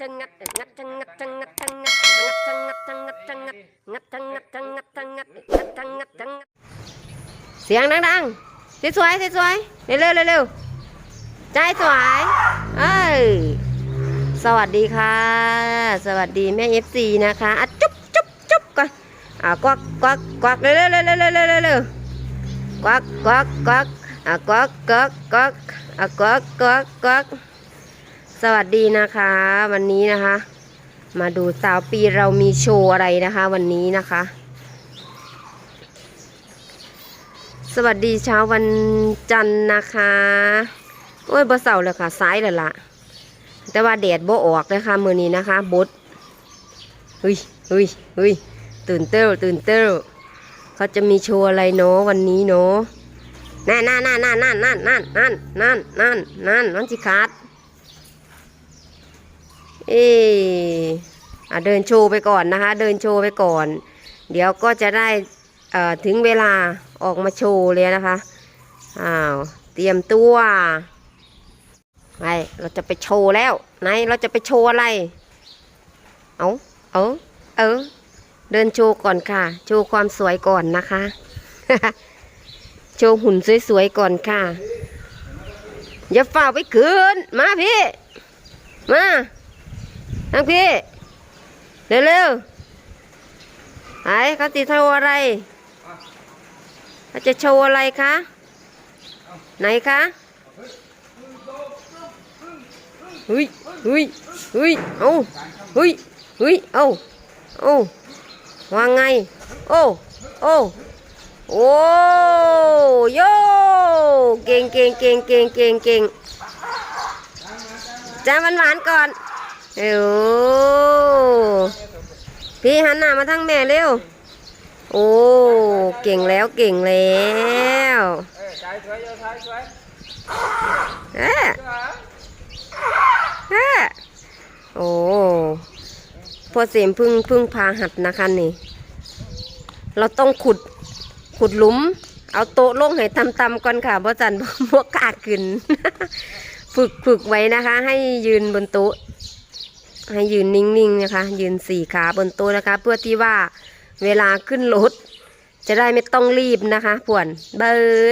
ทังงัดงัดทังงัดทังงัดทังงัดงัดทังงัดทังงัดทังงัดงัดทังงัดทังงัดทังงัดงัดทังงัดทังงัดเสียงดังๆสวยๆสวยๆเร็วเร็วใจสวยเอ้ยสวัสดีค่ะ สวัสดีแม่เอฟซีนะคะอะจุ๊บจุ๊บจุ๊บก่อนอะกวักกวักกวักเร็วๆเร็วเร็วเร็วเร็วกวักกวักกวักอะกวักกวักกวักอะกวักกวักกวัก สวัสดีนะคะ วันนี้นะคะ มาดูสาวปีเรามีโชว์อะไรนะคะ วันนี้นะคะ สวัสดีเช้าวันจันทร์นะคะโอ้ยบ่เสาเลยค่ะซ้ายเลยละแต่ว่าแดดบ่ออกนะคะมือนี้นะคะบดเฮ้ยเฮ้ยเฮ้ยตื่นเต้วตื่นเต้วเขาจะมีโชว์อะไรเนาะวันนี้เนาะนั่นนั่นนั่นนั่นนั่นนั่นนั่นนั่นนั่นนั่นนั่นนั่นสิขาด เออเดินโชว์ไปก่อนนะคะ เดินโชว์ไปก่อน เดี๋ยวก็จะได้ถึงเวลาออกมาโชว์เลยนะคะ อ้าว เตรียมตัวไปเราจะไปโชว์แล้วไหนเราจะไปโชว์อะไร เอาเอาเออ เดินโชว์ก่อนค่ะ โชว์ความสวยก่อนนะคะ โชว์หุ่นสวยๆก่อนค่ะ อย่าฝ่าไปคืน มาพี่ มา ทางพี่ เร็วๆไอ้เขาติโชว์อะไรเขาจะโชว์อะไรคะ ไหนคะเฮ้ยเฮ้ยเฮ้ยเอาเฮ้ยเฮ้ยเอาเอาว่าไง โอ้โอ้โอ้โยเก่งเก่งเก่งเก่งเก่งเก่งจ้าหวานหวานก่อน เอ้โอ้พี่หันหน้ามาทางแม่เร็ว โอ้ เก่งแล้วเก่งแล้วเอ้ย trái chuối vô trái chuối เอ๊ะเอ๊ะโอ้พอเสียมพึ่งพึ่งพาหัดนะคะนี่ เราต้องขุดขุดหลุม เอาโต๊ะลงให้ตำๆก่อนค่ะเพราะจันพวกกล้าขึ้น ฝึกฝึกไว้นะคะ ให้ยืนบนโต๊ะ ให้ยืนนิ่งๆนะคะ ยืนสี่ขาบนโต๊ะนะคะ เพื่อที่ว่าเวลาขึ้นรถจะได้ไม่ต้องรีบนะคะป่วนเบ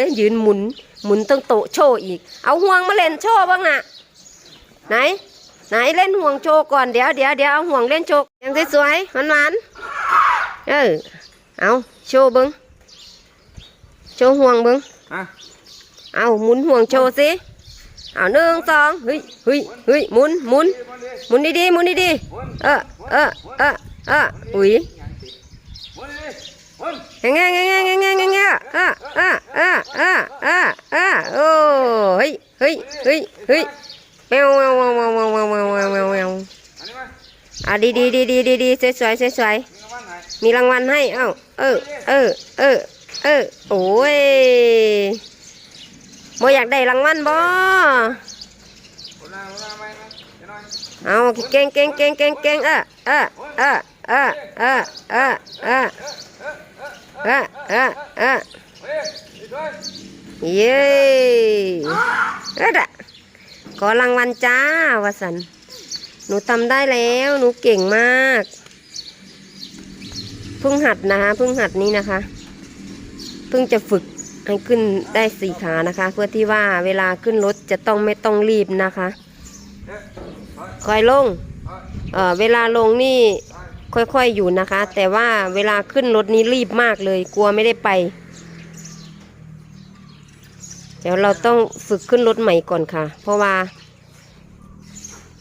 ยยืนหมุน หมุนต้องโตะโชว์อีก เอาห่วงมาเล่นโชว์บ้างนะไหน ไหนเล่นห่วงโชว์ก่อนเดี๋ยวเดี๋ยวเดี๋ยวเอาห่วงเล่นโชว์ยังสวยๆหวานๆเออเอาโชว์เบิ้งโชว์ห่วงเบิ้ง Hả? เอาหมุนห่วงโชว์สิ เอาหนึ่งสองเฮ้ยเฮ้ยเฮ้ยหมุนหมุนหมุนดีๆหมุนดี Muốn. ๆเออเออเออเอออุ้ย Muốn đi. Muốn. งงงงงงงงงเออเออเออเออเออเออโอ้เฮ้ยเฮ้ยเฮ้ยเฮ้ยแมวแมวแมวแมวแมวแมวแมวแมวอะดีดีดีดีดีดีสวยสวยสวยสวยมีรางวัลให้เอ้าเออเออเออเออโอ้ย โมอยากได้รางวัลบ่เอาเก่งเก่งเก่งเก่งเก่งเออเออเออเออเออเออเออเออเออเออเย้เอ็ดะขอรางวัลจ้าวสันหนูทำได้แล้วหนูเก่งมากเพิ่งหัดนะคะเพิ่งหัดนี้นะคะเพิ่งจะฝึก ให้ขึ้นได้สี่ขานะคะ เพื่อที่ว่าเวลาขึ้นรถจะต้องไม่ต้องรีบนะคะ คอยลงเออเวลาลงนี่ค่อยๆอยู่นะคะ แต่ว่าเวลาขึ้นรถนี้รีบมากเลย กลัวไม่ได้ไป เดี๋ยวเราต้องฝึกขึ้นรถใหม่ก่อนค่ะ เพราะว่า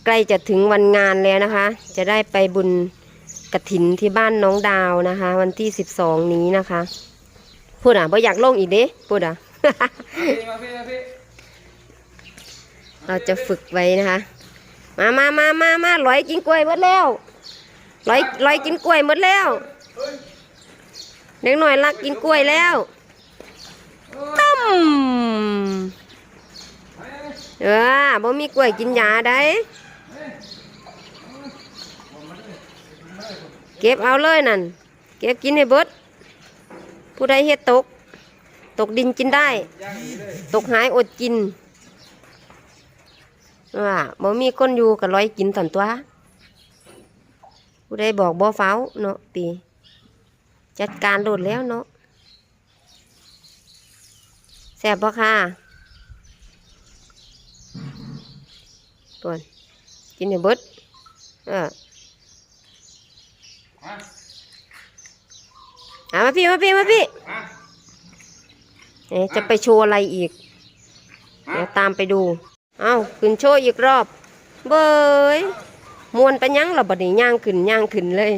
ใกล้จะถึงวันงานแล้วนะคะ จะได้ไปบุญกระถินที่บ้านน้องดาวนะคะ วันที่สิบสองนี้นะคะ พูดอะบ่อยากลงอีกเด้พูดอะเราจะฝึกไว้นะคะ มามามามามาลอยกินกล้วยหมดแล้วลอยลอยกินกล้วยหมดแล้วเด็กหน่อยรักกินกล้วยแล้วตั้มเออบ่มีกล้วยกินยาได้เก็บเอาเลยนั่น เก็บกินให้เบิด ผู้ใดเฮ็ดตก ตกดินกินได้ ตกหายอดกินว่าบ่มีคนอยู่ก็ร้อยกินตันตัวผู้ใดบอกบ่เฝ้าเนาะปีจัดการโดดแล้วเนาะแซบบ่ค่ะปวนกินให้เบิดเออ อะมาพี่มาพี่มาพี่มาเอ๊ะจะไปโชว์อะไรอีกมาเดี๋ยวตามไปดู เอ้าขึ้นโชว์อีกรอบ เบยมวนไปยังเราบัดนี้ย่างขึ้นย่างขึ้นเลย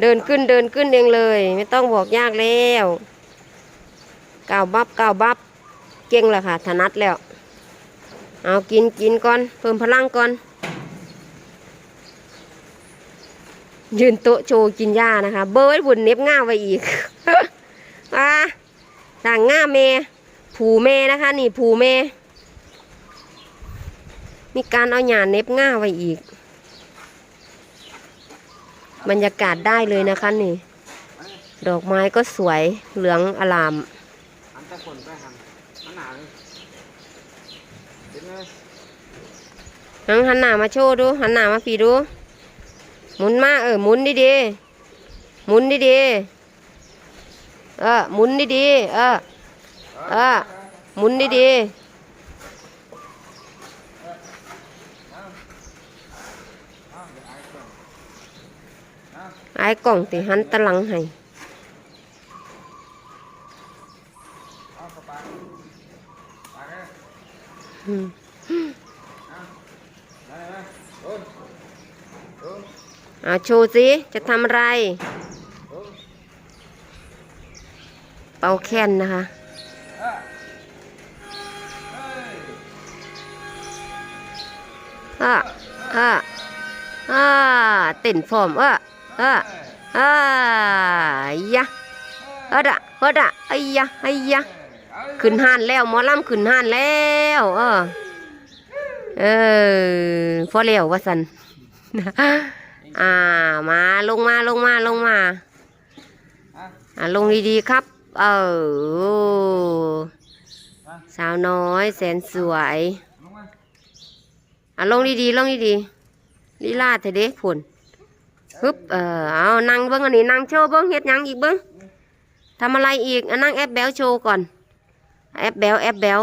เดินขึ้นเดินขึ้นเองเลย ไม่ต้องบอกยากแล้วก้าวบับก้าวบับ เก่งแล้วค่ะถนัดแล้ว เอากินกินก่อน เพิ่มพลังก่อน ยืนโต๊ะโชว์กินหญ้านะคะ เบยบุญเน็บง่าไว้อีกอ่าต่างง่าเมผูเมนะคะ นี่ผูเมมีการเอาหยาเน็บง่าไว้อีก บรรยากาศได้เลยนะคะนี่ ดอกไม้ก็สวยเหลืองอลามอันตะคนไปหันหนาเลยเห็นไหมหันหันหน้ามาโชว์ดูหันหน้ามาฟีดู หมุนมาเออหมุนดีดีๆหมุนดีดีๆเออหมุนดีดีๆเออเออหมุนดีดีๆไอ้กล่องติหันตะหลังให้เอาเข้าไปไปเลยอืม มาเลยมาโอ้ยโอ้ย อ่าโชว์สิจะทำอะไร เป่าแค้นนะคะ อ่าอ่าอ่าเต้นฟอร์มอ่าอ่าอ่ายะเออดะเออดะไอ้ยะไอ้ยะขึ้นห้านแล้วหมอลำขึ้นห้านแล้ว เออ เออพอแล้ววะสัน อ่ามาลงมาลงมาลงมา อ่าลงดีๆครับ เออสาวน้อยแสนสวยอะลงดีๆลงดีๆลีลาเถอเด้ผลฮึบเออเอานั่งเบิ้งอันนี้นั่งโชว์เบิ้งเฮ็ดยังอีกเบิ้งทำอะไรอีกอนั่งแอปแบลโชว์ก่อน แอปแบลแอปแบล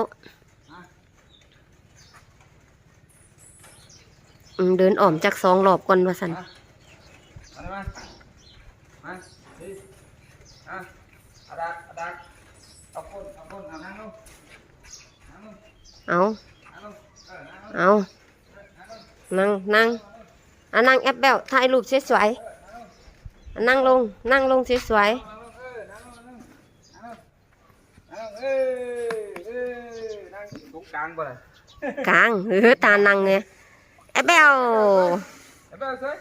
เดินอ่อมจากสองรอบก่อนว่าสัน มาเลยมามาดิอะเอาดักเอาดักเอาคนเอาคนเอานั่งลงนั่งลง เอานั่งลงเออนั่งลงเอานั่งนั่งอะนั่งแอปแบลถ่ายรูปสวยๆอะนั่งลงนั่งลงสวยนั่งลงเออนั่งลงนั่งลงนั่งลงนั่งลงเออเออนั่งตรงกลางบ่ล่ะๆกลางเออตานั่งเนี่ยแอปแบลเอ้ยเบลสวย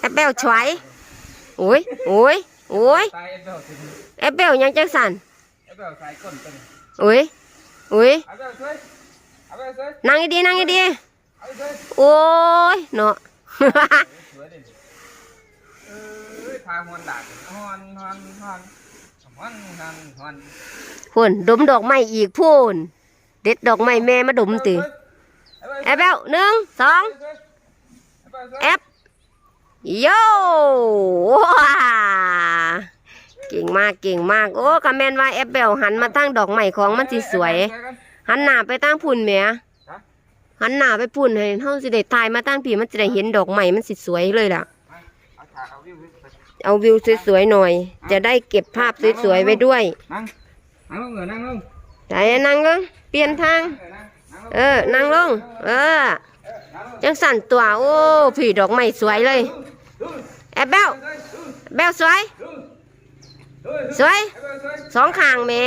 แอปเปิลช่วยโอ้ยโอ้ยโอ้ยตายเอ้ยเบลสิแอปเปิลยังจังสันเอ้ยเบลใส่ก้นตัวนี้โอ้ยโอ้ย นั่งดีๆนั่งดีเอาสวยๆโอ้ยเนาะสวยดิเอ้ยพาหวนดาดหวนหวนหวนหวนหวนหวนพุ่นดมดอกไม้อีกพุ่นเด็ดดอกไม้แม่มาดมติแอปเปิลหนึ่งสองแอปโย่ว้าเก่งมากเก่งมาก โอ้คอมเมนว่าแอปเปิลหันมาตั้งดอกไม้ของมันสิสวย หันหน้าไปตั้งพุ่นแหม่หันหน้าไปพุ่นให้เฮาสิได้ถ่ายมาตั้งพี่มันจะได้เห็นดอกไม้มันสิสวยเลยล่ะ เอาขาเอาวิวไปเอาวิวสวยๆหน่อย จะได้เก็บภาพสวยๆไว้ด้วยนั่งนั่งลงเหรอนั่งลงไหนนั่งลงเปลี่ยนทาง เออนั่งนั่งลงเออ นั่งลง เออนั่งลงจังสั่นตัว โอ้ผีดอกไม้สวยเลยแอบเบลแบลสวยสวย สองข้างแหม่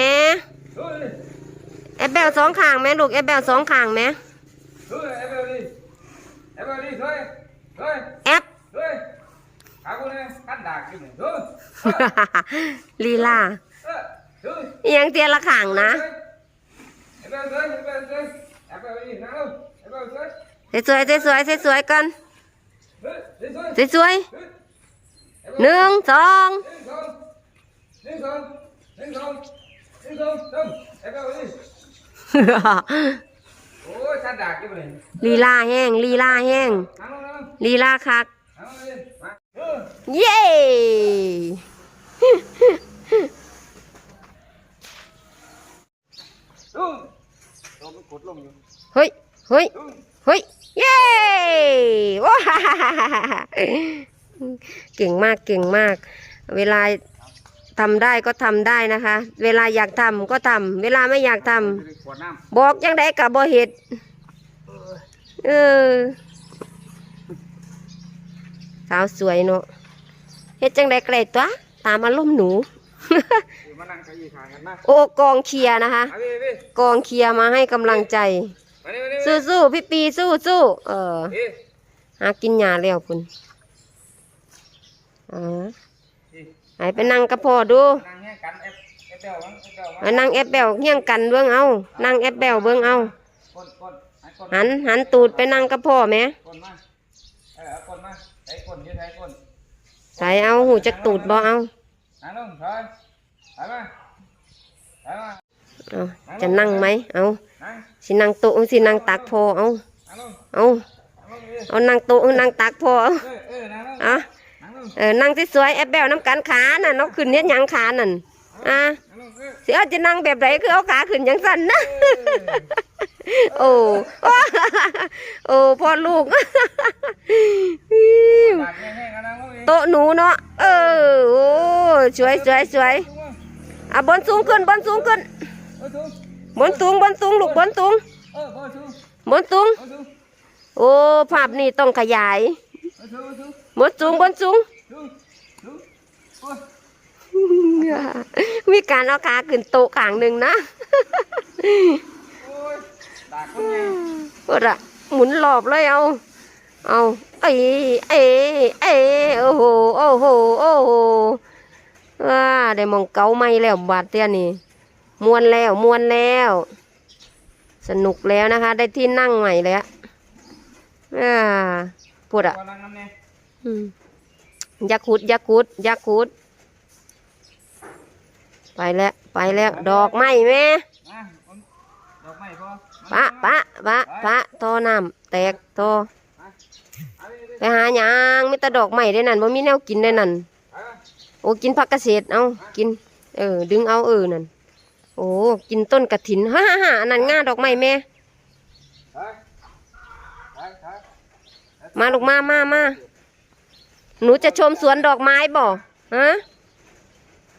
แอบเบลสองข้างแหม่ลูกแอบเบลสองข้างแหม่เฮ้ยเอเบลดิเอเบลดิเฮ้ยเฮ้ยแอบเฮ้ยขากูเนี่ยกันดากอยู่เนี่ยเฮ้ยลีลาเฮ้ยเฮ้ยอิหยังเตียละข้างนะเอเบลเฮ้ยเอเบลเฮ้ยเอเบลดินั่งลงเอเบลเฮ้ยสวยๆสวยๆสวยๆกันเฮ้ยเฮ้ยสวยเฮ้ยๆหนึ่งสองหนึ่งสองหนึ่งสองหนึ่งสองหนึ่งสอง โอ้ยกันดากอยู่เนี่ยลีลาแห้งลีลาแห้งลีลาคักนั่งลงดิมาเออเย้ลุงโดนมันกดลงอยู่เฮ้ย เฮ้ยเฮ้ย เย้ว้าเก่งมาก เก่งมาก เวลา ทำได้ก็ทำได้นะคะ เวลาอยากทำก็ทำเวลาไม่อยากทจะได้ขวดน้ำบอกยังไดกับบ่เห็ดเออสาวสวยเนาะเฮ็ดจังไดไกลตัวตามอารมณ์หนูำอยู่มานั่งเก้าอี้ข้างกันมาโอ้กองเชียร์นะคะมาพี่พี่กองเชียร์มาให้กำลังใจ มานี่มานี่สู้สู้ๆพี่ปีสู้สู้ๆเออ พี่หากินยาแล้วคุณอ่าพี่ ไหนไปนั่งกับพ่อดูนั่งแห้งกันเอฟเอฟเบลมั้งเอฟเบลไปนั่งแอปเบลเฮี้ยงกันเบิ้องเอา นั่งแอปเบลเบิ้องเอา ก้นก้นให้ก้นหันหันตูดไปนั่งกับพ่อแหม่ก้นมาเออเอาก้นมาใส่ก้นยืดใส่ก้นใส่เอาหูจักตูดบ่เอานั่งลงถอยถอยมาถอยมาเอาจะนั่งไหมเอานั่งสินั่งโต๊ะสินั่งตักพ่อเอานั่งลงเอานั่งลงเอานั่งโต๊ะนั่งตักพ่อเอาเออเออนั่งลงเอานั่งลง เออนั่งสวยๆแอปเบลน้ำกันขาน่ะนกขึ้นเนี้ยยังขานั่นอะเออเสียจะนั่งแบบไหนคือเอาขาขึ้นยังสั่นนะโอ้โอ้พ่อลูกปากแห้งๆกันนั่งลงดิโต๊ะหนูเนาะเออโอ้สวยสวยสวยอะบนสูงขึ้นบนสูงขึ้นบนสูงบนสูงลูกบนสูงบนสูงโอ้ภาพนี้ต้องขยายบนสูงบนสูง มีการเอาขาขึ้นโต๊ะข้างหนึ่งนะโอ้ยดากคนใหญ่โอ้ละหมุนรอบเลยเอา เอาเอ้ยเอ้ยเอ้ยโอ้โห โอ้โห โอ้โหว้าได้มองเกาไม่แล้วบาดเตี้ยนี่มวนแล้วมวนแล้ว สนุกแล้วนะคะ ได้ที่นั่งใหม่แล้วอ่าพูดอะกำลังน้ำเนี่ยอืม ยักขุดยักขุดยักขุด ไปแล้วไปแล้ว ดอกไม้แม่มาผมดอกไม้พอปะปะปะปะโตน้ำแตกโตเอาดิดิไปหาหยังมีแต่ดอกไม้ได้นั่นบ่มีแนวกินได้นั่นเอาโอ้กินผักเกษตรเอากิน เออ ดึงเอาเออนั่นโอ้กินต้นกระถินฮ่าฮ่าฮ่าอันนั่นง่าดอกไม้แม่ไปไปไปมาลูกมามามา หนูจะชมสวนดอกไม้บ่ฮะ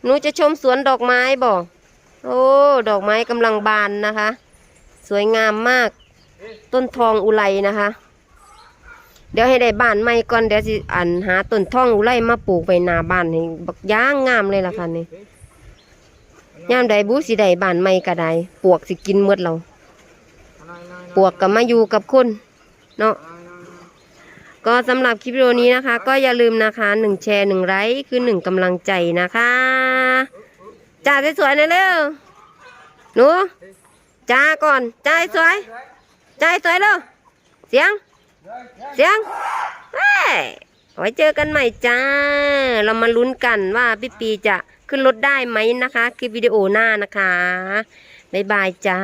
หนูจะชมสวนดอกไม้บ่โอ้ดอกไม้กำลังบานนะคะ สวยงามมาก ต้นทองอุไรนะคะ เดี๋ยวให้ได้บ้านใหม่ก่อนเดี๋ยวสิอันหาต้นทองอุไรมาปลูกไว้หน้าบ้านให้บักย่างงามเลยล่ะค่ะนี่ยามใดบูสิได้บ้านใหม่ก็ได้ปวกสิกินหมดเรา ปวกก็มาอยู่กับคนเนาะ ก็สำหรับคลิปวิดีโอนี้นะคะ ก็อย่าลืมนะคะหนึ่งแชร์หนึ่งไลค์คือหนึ่งกำลังใจนะคะจ้าสวยๆหนะเร็วหนูจ้าก่อนจ้าให้สวยจ้าให้สวยเร็วเสียง เสียงเฮ้ยไว้เจอกันใหม่จ้า เรามาลุ้นกันว่าพี่ปีจะขึ้นรถได้ไหมนะคะ คลิปวิดีโอหน้านะคะ บ๊ายบายจ้า